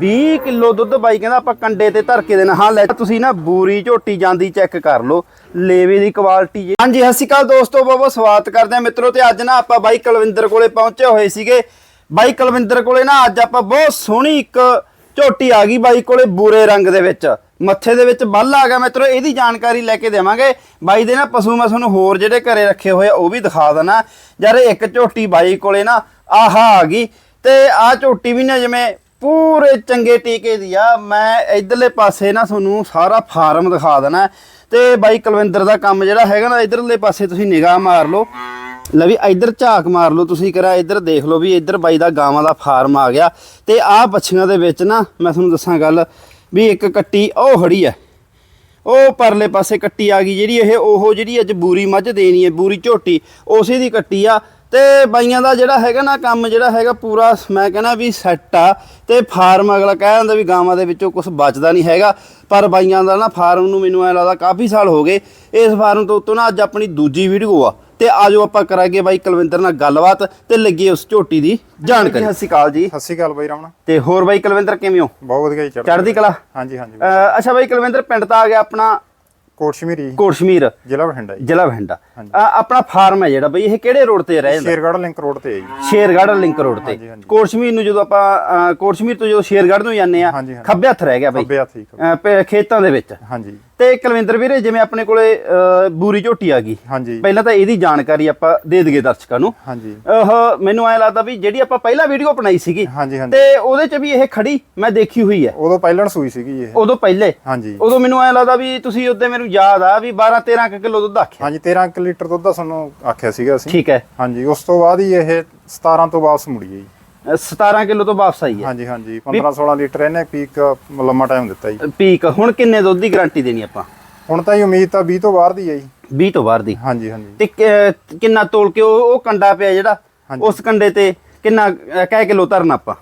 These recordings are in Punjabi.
20 ਕਿਲੋ ਦੁੱਧ ਬਾਈ ਕਹਿੰਦਾ ਆਪਾਂ ਕੰਡੇ ਤੇ ਧਰ ਕੇ ਦੇਣਾ। ਹਾਂ, ਲੈ ਤੁਸੀਂ ਨਾ ਬੂਰੀ ਝੋਟੀ ਜਾਂਦੀ ਚੈੱਕ ਕਰ ਲਓ। ਲੇਵੇ ਦੀ ਕੁਆਲਿਟੀ ਜੀ ਹਾਂਜੀ, ਸਤਿ ਸ਼੍ਰੀ ਅਕਾਲ ਦੋਸਤੋ, ਬਹੁਤ ਬਹੁਤ ਸਵਾਗਤ ਕਰਦੇ ਆ ਮਿੱਤਰੋ ਤੇ ਅੱਜ ਨਾ ਆਪਾਂ ਬਾਈ ਕੁਲਵਿੰਦਰ ਕੋਲੇ ਪਹੁੰਚੇ ਹੋਏ ਸੀਗੇ। ਬਾਈ ਕੁਲਵਿੰਦਰ ਕੋਲੇ ਨਾ ਅੱਜ ਆਪਾਂ ਬਹੁਤ ਸੋਹਣੀ ਇੱਕ ਝੋਟੀ ਆ ਗਈ ਬਾਈ ਕੋਲੇ ਬੂਰੇ ਰੰਗ ਦੇ ਵਿੱਚ। ਮੱਥੇ ਦੇ ਵਿੱਚ ਬੱਲ ਆ ਗਿਆ ਮਿੱਤਰੋ, ਇਹਦੀ ਜਾਣਕਾਰੀ ਲੈ ਕੇ ਦੇਵਾਂਗੇ। ਬਾਈ ਦੇ ਨਾ ਪਸ਼ੂ ਮੈਂ ਤੁਹਾਨੂੰ ਹੋਰ ਜਿਹੜੇ ਘਰੇ ਰੱਖੇ ਹੋਏ ਆ, ਉਹ ਵੀ ਦਿਖਾ ਦੇਣਾ। ਯਾਰ, ਇੱਕ ਝੋਟੀ ਬਾਈ ਕੋਲੇ ਨਾ ਆਹਾ ਆ ਗਈ ਤੇ ਆ ਝੋਟੀ ਵੀ ਨਾ ਜਿਵੇਂ ਪੂਰੇ ਚੰਗੇ ਟੀਕੇ ਦੀ ਆ। ਮੈਂ ਇਧਰਲੇ ਪਾਸੇ ਨਾ ਤੁਹਾਨੂੰ ਸਾਰਾ ਫਾਰਮ ਦਿਖਾ ਦੇਣਾ। ਤੇ ਬਾਈ ਕੁਲਵਿੰਦਰ ਦਾ ਕੰਮ ਜਿਹੜਾ ਹੈਗਾ ਨਾ, ਇਧਰਲੇ ਪਾਸੇ ਤੁਸੀਂ ਨਿਗਾਹ ਮਾਰ ਲਓ। ਲੈ ਵੀ ਇੱਧਰ ਝਾਕ ਮਾਰ ਲਓ ਤੁਸੀਂ ਕਰਾ, ਇੱਧਰ ਦੇਖ ਲਓ ਵੀ ਇੱਧਰ ਬਾਈ ਦਾ ਗਾਵਾਂ ਦਾ ਫਾਰਮ ਆ ਗਿਆ। ਤੇ ਆਹ ਬੱਛੀਆਂ ਦੇ ਵਿੱਚ ਨਾ, ਮੈਂ ਤੁਹਾਨੂੰ ਦੱਸਾਂ ਗੱਲ ਵੀ ਇੱਕ ਕੱਟੀ ਉਹ ਖੜੀ ਹੈ ਉਹ ਪਰਲੇ ਪਾਸੇ ਕੱਟੀ ਆ ਗਈ ਜਿਹੜੀ ਇਹ, ਉਹ ਜਿਹੜੀ ਅੱਜ ਬੂਰੀ ਮੱਝ ਦੇਣੀ ਹੈ ਬੂਰੀ ਝੋਟੀ। ਉਸੇ ਦੀ ਕੱਟੀ ਆ। ਤੇ ਬਾਈਆਂ ਦਾ ਜਿਹੜਾ ਹੈਗਾ ਨਾ ਕੰਮ ਜਿਹੜਾ ਹੈਗਾ ਪੂਰਾ ਮੈਂ ਕਹਿੰਦਾ ਵੀ ਸੈੱਟ ਆ ਤੇ ਫਾਰਮ ਅਗਲਾ ਕਹਿ ਦਿੰਦਾ ਵੀ ਗਾਵਾਂ ਦੇ ਵਿੱਚੋਂ ਕੁਝ ਬਚਦਾ ਨਹੀਂ ਹੈਗਾ ਪਰ ਬਾਈਆਂ ਦਾ ਨਾ ਫਾਰਮ ਨੂੰ ਮੈਨੂੰ ਐ ਲੱਗਦਾ ਕਾਫੀ ਸਾਲ ਹੋ ਗਏ ਇਸ ਫਾਰਮ ਤੋਂ ਉੱਤੋਂ ਨਾ ਅੱਜ ਆਪਣੀ ਦੂਜੀ ਵੀਡੀਓ ਆ ਤੇ ਆਜੋ ਆਪਾਂ ਕਰਾਂਗੇ ਬਾਈ ਕੁਲਵਿੰਦਰ ਨਾਲ ਗੱਲਬਾਤ ਤੇ ਲੱਗੇ ਉਸ ਝੋਟੀ ਦੀ ਜਾਣਕਾਰੀ। ਸਤਿ ਸ਼੍ਰੀ ਅਕਾਲ ਜੀ। ਸਤਿ ਸ਼੍ਰੀ ਅਕਾਲ ਬਾਈ ਰਾਮਣਾ ਤੇ ਹੋਰ ਬਾਈ ਕੁਲਵਿੰਦਰ ਕਿਵੇਂ ਹੋ? ਬਹੁਤ ਵਧੀਆ ਜੀ ਚੜ੍ਹਦੀ ਕਲਾ। ਹਾਂਜੀ ਹਾਂਜੀ। ਅੱਛਾ ਬਾਈ ਕੁਲਵਿੰਦਰ ਪਿੰਡ ਤਾਂ ਆ ਗਿਆ ਆਪਣਾ ਕੋਟ ਸ਼ਮੀਰੀ ਕੋਟਸ਼ਮੀਰ ਜ਼ਿਲ੍ਹਾ ਬਠਿੰਡਾ ਜੀ। ਜ਼ਿਲ੍ਹਾ ਬਠਿੰਡਾ। ਆਪਣਾ ਫਾਰਮ ਹੈ ਜਿਹੜਾ ਬਈ ਇਹ ਕਿਹੜੇ ਰੋਡ ਤੇ ਰਹਿ ਜਾਂਦਾ? ਸ਼ੇਰਗੜ੍ਹ ਲਿੰਕ ਰੋਡ ਤੇ ਹੈ ਜੀ। ਸ਼ੇਰਗੜ੍ਹ ਲਿੰਕ ਰੋਡ ਤੇ। ਕੋਟਸ਼ਮੀਰ ਨੂੰ ਜਦੋਂ ਆਪਾਂ ਕੋਟਸ਼ਮੀਰ ਤੋਂ ਜਦੋਂ ਸ਼ੇਰਗੜ੍ਹ ਨੂੰ ਜਾਂਦੇ ਆ। ਖੱਬੇ ਹੱਥ ਰਹਿ ਗਿਆ ਬਈ। ਖੱਬੇ ਹੱਥ ਖੇਤਾਂ ਦੇ ਵਿੱਚ। ਹਾਂਜੀ। ਤੇ ਕੁਲਵਿੰਦਰ ਵੀਰੇ ਜਿਵੇਂ ਆਪਣੇ ਕੋਲੇ ਬੂਰੀ ਝੋਟੀ ਆ ਗਈ। ਹਾਂਜੀ। ਪਹਿਲਾਂ ਤਾਂ ਇਹਦੀ ਜਾਣਕਾਰੀ ਆਪਾਂ ਦੇ ਦਈਏ ਦਰਸ਼ਕਾਂ ਨੂੰ। ਹਾਂਜੀ। ਉਹ ਮੈਨੂੰ ਐ ਲੱਗਦਾ ਵੀ ਜਿਹੜੀ ਆਪਾਂ ਪਹਿਲਾਂ ਵੀਡੀਓ ਬਣਾਈ ਸੀਗੀ ਹਾਂਜੀ ਹਾਂਜੀ। ਤੇ ਉਹਦੇ ਚ ਵੀ ਇਹ ਖੜੀ ਮੈਂ ਦੇਖੀ ਹੋਈ ਹੈ। ਉਦੋਂ ਪਹਿਲਣ ਸੂਈ ਸੀਗੀ ਇਹ। ਉਦੋਂ ਪਹਿਲੇ। ਹਾਂਜੀ। ਉਦੋਂ ਮੈਨੂੰ ਐ ਲੱਗਦਾ ਵੀ ਤੁਸੀਂ ਉੱਤੇ ਮੈਨੂੰ ਯਾਦ ਆ ਵੀ 12 13 ਕਿਲੋ ਦੁੱਧ ਆਖਿਆ। ਹਾਂਜੀ 13 ਕੁ ਲੀਟਰ ਦੁੱਧ ਦਾ ਸਾਨੂੰ ਆਖਿਆ ਸੀਗਾ ਅਸੀਂ। ਠੀਕ ਹੈ। ਹਾਂਜੀ ਉਸ ਤੋਂ ਬਾਅਦ ਹੀ ਇਹ 17 ਤੋਂ ਵਾਪਸ ਮੁੜੀ ਅਹ 17 ਕਿਲੋ ਤੋਂ ਵਾਪਸ ਆਈ ਹੈ। ਹਾਂਜੀ ਹਾਂਜੀ। 15 16 ਲੀਟਰ ਇਹਨੇ ਪੀਕ ਲੰਮਾ ਟਾਈਮ ਦਿੱਤਾ ਜੀ। ਪੀਕ ਹੁਣ ਕਿੰਨੇ ਦੁੱਧ ਦੀ ਗਾਰੰਟੀ ਦੇਣੀ ਆਪਾਂ? ਹੁਣ ਤਾਂ ਹੀ ਉਮੀਦ ਤਾਂ 20 ਤੋਂ ਬਾਹਰ ਦੀ ਹੈ ਜੀ। 20 ਤੋਂ ਬਾਹਰ ਦੀ। ਹਾਂਜੀ ਹਾਂਜੀ। ਤੇ ਕਿੰਨਾ ਤੋਲ ਕੇ ਉਹ ਉਹ ਕੰਡਾ ਪਿਆ ਜਿਹੜਾ। ਉਸ ਕੰਡੇ ਤੇ ਕਿੰਨਾ ਕਹਿ ਕਿਲੋ ਧਰਨਾ ਆਪਾਂ?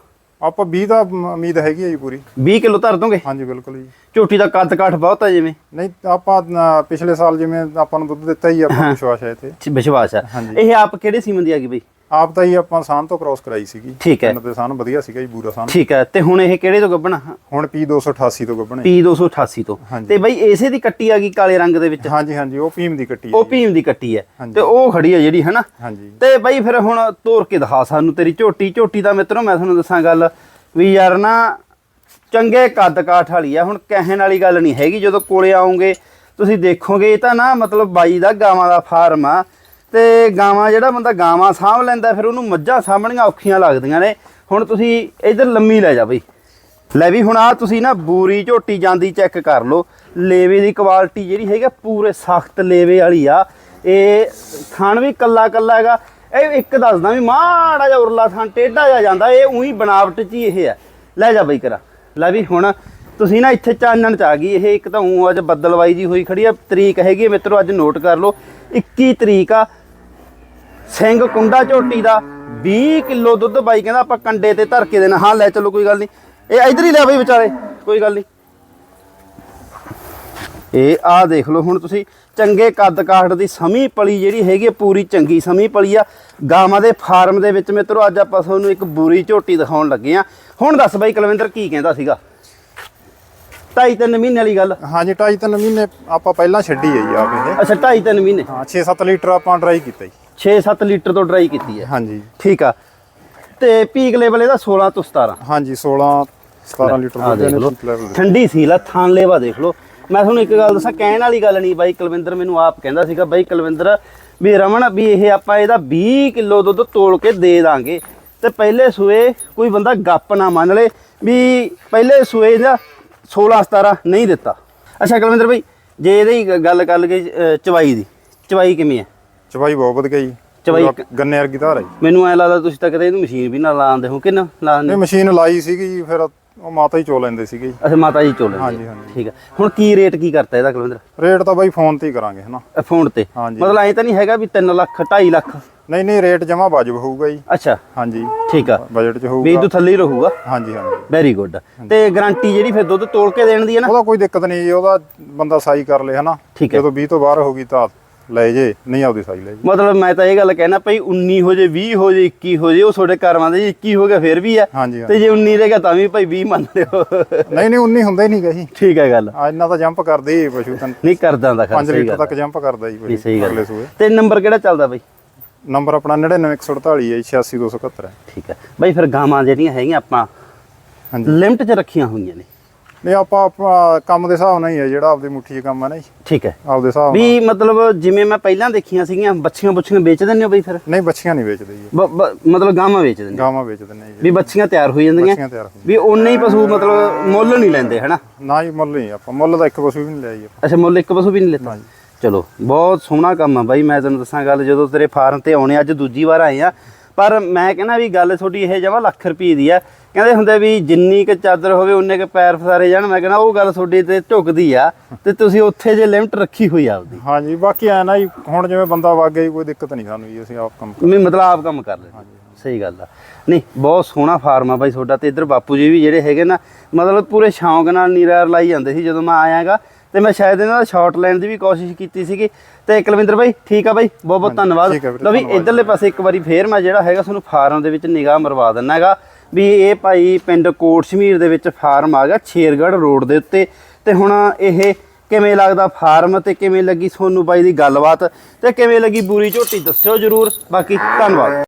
ਆਪਾਂ 20 ਦਾ ਉਮੀਦ ਹੈਗੀ ਹੈ ਜੀ ਪੂਰੀ। 20 ਕਿਲੋ ਧਰ ਦੋਗੇ? ਹਾਂਜੀ ਬਿਲਕੁਲ ਜੀ। ਝੋਟੀ ਦਾ ਕੱਦ ਕਾਠ ਬਹੁਤ ਹੈ ਜਿਵੇਂ। ਨਹੀਂ ਆਪਾਂ ਪਿਛਲੇ ਸਾਲ ਜਿਵੇਂ ਆਪਾਂ ਨੂੰ ਦੁੱਧ ਦਿੱਤਾ ਹੀ ਆਪਾਂ ਨੂੰ ਵਿਸ਼ਵਾਸ ਹੈ ਚ- ਵਿਸ਼ਵਾਸ ਹੈ। ਇਹ ਆਪ ਕਿਹੜੇ ਸੀਮਨ ਦੀ ਆ ਗਈ ਬਈ? ਆਪ ਤਾਂ ਹੀ ਆਪਾਂ ਸਾਨ ਤੋਂ ਕ੍ਰਾਸ ਕਰਾਈ ਸੀਗੀ। ਠੀਕ ਹੈ। ਸਾਨ ਵਧੀਆ ਸੀਗਾ ਜੀ ਬੂਰਾ ਸਾਨ ਠੀਕ ਹੈ ਤੇ ਹੁਣ ਇਹ ਕਿਹੜੇ ਤੋਂ ਗੱਬਣਾ ਹੁਣ ਪੀ 288 ਤੋਂ ਗੱਭਣੇ। ਪੀ 288 ਤੋਂ। ਹਾਂਜੀ। ਤੇ ਬਈ ਇਸੇ ਦੀ ਕੱਟੀ ਆ ਗਈ ਕਾਲੇ ਰੰਗ ਦੇ ਵਿੱਚ? ਹਾਂਜੀ ਹਾਂਜੀ ਉਹ ਭੀਮ ਦੀ ਕੱਟੀ ਹੈ ਉਹ ਜੀ। ਭੀਮ ਦੀ ਕੱਟੀ ਹੈ। ਹਾਂਜੀ। ਤੇ ਉਹ ਖੜੀ ਹੈ ਜਿਹੜੀ ਹਨਾ? ਹਾਂਜੀ। ਤੇ ਬਈ ਫਿਰ ਹੁਣ ਤੋਰ ਕੇ ਦਿਖਾ ਸਾਨੂੰ ਤੇਰੀ ਝੋਟੀ। ਝੋਟੀ ਦਾ ਮਿੱਤਰੋ ਮੈਂ ਤੁਹਾਨੂੰ ਦੱਸਾਂ ਗੱਲ ਵੀ ਯਾਰ ਨਾ ਚੰਗੇ ਕੱਦ ਕਾਠ ਵਾਲੀ ਆ। ਹੁਣ ਕਹਿਣ ਵਾਲੀ ਗੱਲ ਨਹੀਂ ਹੈਗੀ ਜਦੋਂ ਕੋਲੇ ਆਉਂਗੇ ਤੁਸੀਂ ਦੇਖੋਗੇ ਇਹ ਤਾਂ ਨਾ ਮਤਲਬ ਬਾਈ ਦਾ ਗਾਵਾਂ ਦਾ ਫਾਰਮ ਆ। ਤੇ ਗਾਵਾਂ, ਜਿਹੜਾ ਬੰਦਾ ਗਾਵਾਂ ਸਾਂਭ ਲੈਂਦਾ, ਫਿਰ ਉਹਨੂੰ ਮੱਝਾਂ ਸਾਂਭਣੀਆਂ ਔਖੀਆਂ ਲੱਗਦੀਆਂ ਨੇ। ਹੁਣ ਤੁਸੀਂ ਇਧਰ ਲੰਮੀ ਲੈ ਜਾ ਬਈ। ਲੈ ਵੀ ਹੁਣ ਆ ਤੁਸੀਂ ਨਾ ਬੂਰੀ ਝੋਟੀ ਜਾਂਦੀ ਚੈੱਕ ਕਰ ਲਓ। ਲੇਵੇ ਦੀ ਕੁਆਲਿਟੀ ਜਿਹੜੀ ਹੈਗਾ ਪੂਰੇ ਸਖਤ ਲੇਵੇ ਵਾਲੀ ਆ। ਇਹ ਥਣ ਵੀ ਕੱਲਾ ਕੱਲਾ ਹੈਗਾ। ਇਹ ਇੱਕ ਦੱਸਦਾ ਵੀ ਮਾੜਾ ਜਿਹਾ ਉਰਲਾ ਥਣ, ਟੇਢਾ ਜਿਹਾ ਜਾਂਦਾ। ਇਹ ਉਹੀ ਬਣਾਵਟ ਚ ਹੀ ਇਹ ਆ। ਲੈ ਜਾ ਬਈ ਕਰਾ। ਲੈ ਵੀ ਹੁਣ ਤੁਸੀਂ ਨਾ ਇੱਥੇ ਚਾਨਣ ਚ ਆ ਗਈ। ਇਹ ਇੱਕ ਤਾਂ ਉਹ ਅੱਜ ਬੱਦਲਵਾਈ ਜੀ ਹੋਈ ਖੜੀ ਆ। ਤਰੀਕ ਹੈਗੀ ਆ ਮਿੱਤਰੋ, ਅੱਜ ਨੋਟ ਕਰ ਲਓ। 21 ਤਰੀਕ ਆ। ਸਿੰਘ ਕੁੰਡਾ ਝੋਟੀ ਦਾ 20 ਕਿਲੋ ਦੁੱਧ ਬਾਈ ਕਹਿੰਦਾ ਆਪਾਂ ਕੰਡੇ ਤੇ ਧਰ ਕੇ ਦੇਣਾ। ਹਾਂ ਲੈ ਚਲੋ ਕੋਈ ਗੱਲ ਨਹੀਂ। ਇਹ ਇਧਰ ਹੀ ਲੈ ਬਈ ਵਿਚਾਰੇ ਕੋਈ ਗੱਲ ਨਹੀਂ। ਇਹ ਆ ਦੇਖ ਲਓ ਹੁਣ ਤੁਸੀਂ ਚੰਗੇ ਕੱਦ ਕਾਠ ਦੀ ਸਮੀ ਪਲੀ ਜਿਹੜੀ ਹੈਗੀ ਆ, ਪੂਰੀ ਚੰਗੀ ਸਮੀ ਪਲੀ ਆ। ਗਾਵਾਂ ਦੇ ਫਾਰਮ ਦੇ ਵਿੱਚ ਮਿੱਤਰੋ ਅੱਜ ਆਪਾਂ ਤੁਹਾਨੂੰ ਇੱਕ ਬੂਰੀ ਝੋਟੀ ਦਿਖਾਉਣ ਲੱਗੇ ਆ। ਹੁਣ ਦੱਸ ਬਾਈ ਕੁਲਵਿੰਦਰ ਕੀ ਕਹਿੰਦਾ ਸੀਗਾ? ਢਾਈ ਤਿੰਨ ਮਹੀਨੇ ਵਾਲੀ ਗੱਲ। ਹਾਂਜੀ ਢਾਈ ਤਿੰਨ ਮਹੀਨੇ ਆਪਾਂ ਪਹਿਲਾਂ ਛੱਡੀ ਹੈ ਜੀ ਆਪ ਇਹ। ਅੱਛਾ ਢਾਈ ਤਿੰਨ ਮਹੀਨੇ। ਹਾਂ 6-7 ਲੀਟਰ ਆਪਾਂ ਡਰਾਈ ਕੀਤਾ ਜੀ। 6-7 ਲੀਟਰ ਤੋਂ ਡਰਾਈ ਕੀਤੀ ਹੈ। ਹਾਂਜੀ। ਠੀਕ ਆ। ਤੇ ਪੀਕ ਲੈਵਲ ਇਹਦਾ 16 ਤੋਂ 17 ਹਾਂਜੀ 16 17 ਲੀਟਰ ਦੇਖ ਲਓ। ਦੇ। ਠੰਡੀ ਸੀ ਲਾ ਥਾਨ ਲੇਵਾ ਦੇਖ ਲਓ। ਮੈਂ ਤੁਹਾਨੂੰ ਇੱਕ ਗੱਲ ਦੱਸਾਂ ਕਹਿਣ ਵਾਲੀ ਗੱਲ ਨਹੀਂ ਬਾਈ ਕੁਲਵਿੰਦਰ ਮੈਨੂੰ ਆਪ ਕਹਿੰਦਾ ਸੀਗਾ ਬਾਈ ਕੁਲਵਿੰਦਰ ਵੀ ਰਮਨ ਵੀ ਇਹ ਆਪਾਂ ਇਹਦਾ 20 ਕਿਲੋ ਦੁੱਧ ਤੋਲ ਕੇ ਦੇ ਦਾਂਗੇ। ਤੇ ਪਹਿਲੇ ਸੂਏ ਕੋਈ ਬੰਦਾ ਗੱਪ ਨਾ ਮੰਨ ਲੇ ਵੀ ਪਹਿਲੇ ਸੂਏ ਦਾ 16 17 ਨਹੀਂ ਦਿੱਤਾ। ਅੱਛਾ ਕੁਲਵਿੰਦਰ ਬਾਈ ਜੇ ਇਹਦੀ ਗੱਲ ਕਰ ਲਈਏ ਚਵਾਈ ਦੀ। ਚਵਾਈ ਕਿਵੇਂ ਹੈ? ਚਵਾਈ ਬਹੁਤ ਵਧੀਆ ਜੀ। ਚਵਾਈ ਗੰਨੇ ਵਰਗੀ ਧਾਰ ਹੈ ਜੀ। ਮੈਨੂੰ ਐ ਲੱਗਦਾ ਤੁਸੀਂ ਤਾਂ ਕਦੇ ਇਹਨੂੰ ਮਸ਼ੀਨ ਵੀ ਨਾ ਲਾਉਂਦੇ ਹੋ ਕਿ ਨਾ ਲਾਉਂਦੇ ਇਹ ਮਸ਼ੀਨ ਲਾਈ ਸੀਗੀ ਜੀ ਫਿਰ ਉਹ ਮਾਤਾ ਹੀ ਚੋ ਲੈਂਦੇ ਸੀਗੇ ਜੀ। ਅੱਛਾ ਮਾਤਾ ਜੀ ਚੋਲੇ ਹਾਂਜੀ, ਹਾਂਜੀ। ਠੀਕ ਹੈ ਹੁਣ ਕੀ ਰੇਟ ਕੀ ਕਰਤਾ ਇਹਦਾ ਕੁਲਵਿੰਦਰ? ਰੇਟ ਤਾਂ ਬਾਈ ਫੋਨ ਤੇ ਹੀ ਕਰਾਂਗੇ ਹਨਾ। ਫੋਨ ਤੇ। ਮਤਲਬ ਐ ਤਾਂ ਨਹੀਂ ਹੈਗਾ ਵੀ 3 ਲੱਖ 2.5 ਲੱਖ? ਨਹੀਂ ਨਹੀਂ ਰੇਟ ਜਮਾ ਵਾਜਬ ਹੋਊਗਾ ਜੀ। ਅੱਛਾ। ਹਾਂਜੀ। ਠੀਕ ਆ। ਬਜਟ 'ਚ ਵੀ ਹੋਊਗਾ ਇਦੋਂ ਥੱਲੇ ਹੀ ਰਹੂਗਾ? ਹਾਂਜੀ ਹਾਂਜੀ। ਵੈਰੀ ਗੁੱਡ ਤੇ ਗਾਰੰਟੀ ਜਿਹੜੀ ਫਿਰ ਦੁੱਧ ਤੋਲ ਕੇ ਦੇਣ ਦੀ ਹੈ ਨਾ? ਉਹਦਾ ਕੋਈ ਦਿੱਕਤ ਨਹੀਂ ਜੀ ਉਹਦਾ ਬੰਦਾ ਸਾਈ ਕਰ ਲੇ ਹਨਾ। ਜਦੋਂ 20 ਤੋਂ ਬਾਹਰ ਹੋ ਗਈ ਤਾਂ ਲੈ ਜੇ ਨਹੀਂ ਆਪਦੀ ਸਾਈ ਲੈ ਜੇ। ਮਤਲਬ ਮੈਂ ਤਾਂ ਇਹ ਗੱਲ ਕਹਿਣਾ ਭਈ 19 ਹੋ ਜੇ 20 ਹੋ ਜੇ 21 ਹੋ ਜੇ ਉਹ ਤੁਹਾਡੇ ਕਰਮਾਂ ਦੇ 21 ਹੋ ਗਿਆ ਫਿਰ ਵੀ ਆ। ਹਾਂਜੀ ਤੇ ਜੇ 19 ਰਹੇਗਾ ਤਾਂ ਵੀ ਭਾਈ 20 ਮੰਨ ਲਿਓ। ਨਹੀਂ ਨਹੀਂ 19 ਹੁੰਦਾ ਹੀ ਨਹੀਂ ਗਈ ਠੀਕ ਹੈ ਗੱਲ। ਆ ਇੰਨਾ ਤਾਂ ਜੰਪ ਕਰਦੇ ਹੀ ਪਸ਼ੂ ਤਾਂ। ਨਹੀਂ ਕਰਦਾ ਦਾ ਖਰ 5 ਸਹੀ ਲੀਟਰ ਤੱਕ ਜੰਪ ਕਰਦਾ ਜੀ ਨਹੀਂ ਪਸ਼ੂ ਸਹੀ ਗੱਲ ਅਗਲੇ ਸੂਏ। ਤੇ ਨੰਬਰ ਕਿਹੜਾ ਚੱਲਦਾ ਬਈ? ਨੰਬਰ ਆਪਣਾ 99148 ਹੈ 86271 ਹੈ। ਠੀਕ ਹੈ। ਬਈ ਫਿਰ ਗਾਵਾਂ ਜਿਹੜੀਆਂ ਹੈਗੀਆਂ ਆਪਾਂ ਹਾਂਜੀ। ਲਿਮਟ 'ਚ ਰੱਖੀਆਂ ਹੋਈਆਂ ਨੇ। ਨਹੀਂ ਆਪਾਂ ਆਪਣਾ ਕੰਮ ਦੇ ਹਿਸਾਬ ਨਾਲ ਹੀ ਹੈ ਜਿਹੜਾ ਆਪਦੀ ਮੁੱਠੀ 'ਚ ਕੰਮ ਹੈ ਨਾ ਜੀ। ਠੀਕ ਹੈ। ਆਪਦੇ ਹਿਸਾਬ ਨਾਲ। ਵੀ ਮਤਲਬ ਜਿਵੇਂ ਮੈਂ ਪਹਿਲਾਂ ਦੇਖੀਆਂ ਸੀਗੀਆਂ ਬੱਚੀਆਂ ਬੁੱਚੀਆਂ ਵੇਚ ਦਿੰਦੇ ਹੋ ਬਈ ਫਿਰ? ਨਹੀਂ ਬੱਚੀਆਂ ਨਹੀਂ ਵੇਚਦੇ ਜੀ। ਬ- ਬ- ਮਤਲਬ ਗਾਵਾਂ ਵੇਚ ਦਿੰਦੇ ਹੋ। ਗਾਵਾਂ ਵੇਚ ਦਿੰਦੇ ਜੀ। ਵੀ ਬੱਚੀਆਂ ਤਿਆਰ ਹੋ ਜਾਂਦੀਆਂ? ਬੱਚੀਆਂ ਤਿਆਰ ਹੁੰਦੀਆਂ। ਵੀ ਉਨੇ ਹੀ ਪਸ਼ੂ ਮਤਲਬ ਮੁੱਲ ਨਹੀਂ ਲੈਂਦੇ ਹਨਾ? ਨਾ ਜੀ ਮੁੱਲ ਨਹੀਂ ਆਪਾਂ। ਮੁੱਲ ਦਾ ਇੱਕ ਪਸ਼ੂ ਵੀ ਨਹੀਂ ਲਿਆ ਜੀ ਆਪਾਂ। ਅੱਛਾ ਮੁੱਲ ਇੱਕ ਪਸ਼ੂ ਵੀ ਨਹੀਂ ਲੈਂਦਾ ਚਲੋ ਬਹੁਤ ਸੋਹਣਾ ਕੰਮ ਆ ਬਾਈ ਮੈਂ ਤੈਨੂੰ ਦੱਸਾਂ ਗੱਲ ਜਦੋਂ ਤੇਰੇ ਫਾਰਮ ਤੇ ਆਉਣੇ ਅੱਜ ਦੂਜੀ ਵਾਰ ਆਏ ਆ ਪਰ ਮੈਂ ਕਹਿੰਦਾ ਵੀ ਗੱਲ ਤੁਹਾਡੀ ਇਹ ਜਮਾ ਲੱਖ ਰੁਪਏ ਦੀ ਆ ਕਹਿੰਦੇ ਹੁੰਦੇ ਵੀ ਜਿੰਨੀ ਕ ਚਾਦਰ ਹੋਵੇ ਉਨੇ ਕ ਪੈਰ ਫਸਾਰੇ ਜਾਣ। ਮੈਂ ਕਹਿੰਦਾ ਉਹ ਗੱਲ ਤੁਹਾਡੀ ਤੇ ਝੁਕਦੀ ਆ ਤੇ ਤੁਸੀਂ ਉੱਥੇ ਜੇ ਲਿਮਟ ਰੱਖੀ ਹੋਈ ਆ ਆਪਦੀ। ਹਾਂ ਜੀ ਬਾਕੀ ਐ ਨਾ ਜੀ ਹੁਣ ਜਿਵੇਂ ਬੰਦਾ ਵਗ ਗਿਆ ਜੀ ਕੋਈ ਦਿੱਕਤ ਨਹੀਂ ਸਾਨੂੰ ਜੀ ਅਸੀਂ ਆਪ ਕੰਮ ਮੈਂ ਮਤਲਬ ਆਪ ਕੰਮ ਕਰ ਲੈਂਦੇ। ਸਹੀ ਗੱਲ ਆ। ਨਹੀਂ ਬਹੁਤ ਸੋਹਣਾ ਫਾਰਮ ਆ ਬਾਈ ਤੁਹਾਡਾ ਤੇ ਇੱਧਰ ਬਾਪੂ ਜੀ ਵੀ ਜਿਹੜੇ ਹੈਗੇ ਨਾ ਮਤਲਬ ਪੂਰੇ ਸ਼ੌਂਕ ਨਾਲ ਨੀਰਾਰ ਲਾਈ ਜਾਂਦੇ ਸੀ ਜਦੋਂ ਮੈਂ ਆਇਆਗਾ। ਤੇ ਮੈਂ ਸ਼ਾਇਦ ਇਹਨਾਂ ਦਾ ਸ਼ਾਰਟ ਲੈਣ ਦੀ ਵੀ ਕੋਸ਼ਿਸ਼ ਕੀਤੀ ਸੀਗੀ। ਤੇ ਕੁਲਵਿੰਦਰ ਬਾਈ ਠੀਕ ਆ ਬਾਈ? ਬਹੁਤ ਬਹੁਤ ਧੰਨਵਾਦ। ਲਓ ਵੀ ਇਧਰਲੇ ਪਾਸੇ ਇੱਕ ਵਾਰੀ ਫੇਰ ਮੈਂ ਜਿਹੜਾ ਹੈਗਾ ਤੁਹਾਨੂੰ ਫਾਰਮ ਦੇ ਵਿੱਚ ਨਿਗਾਹ ਮਰਵਾ ਦਿੰਨਾ ਹੈਗਾ। ਵੀ ਇਹ ਭਾਈ ਪਿੰਡ ਕੋਟ ਸ਼ਮੀਰ ਦੇ ਵਿੱਚ ਫਾਰਮ ਆ ਗਿਆ ਸ਼ੇਰਗੜ੍ਹ ਰੋਡ ਦੇ ਉੱਤੇ। ਤੇ ਹੁਣ ਇਹ ਕਿਵੇਂ ਲੱਗਦਾ ਫਾਰਮ ਤੇ ਕਿਵੇਂ ਲੱਗੀ? ਤੁਹਾਨੂੰ ਬਾਈ ਦੀ ਗੱਲਬਾਤ ਤੇ ਕਿਵੇਂ ਲੱਗੀ? ਬੂਰੀ ਝੋਟੀ ਦੱਸਿਓ ਜਰੂਰ। ਬਾਕੀ ਧੰਨਵਾਦ।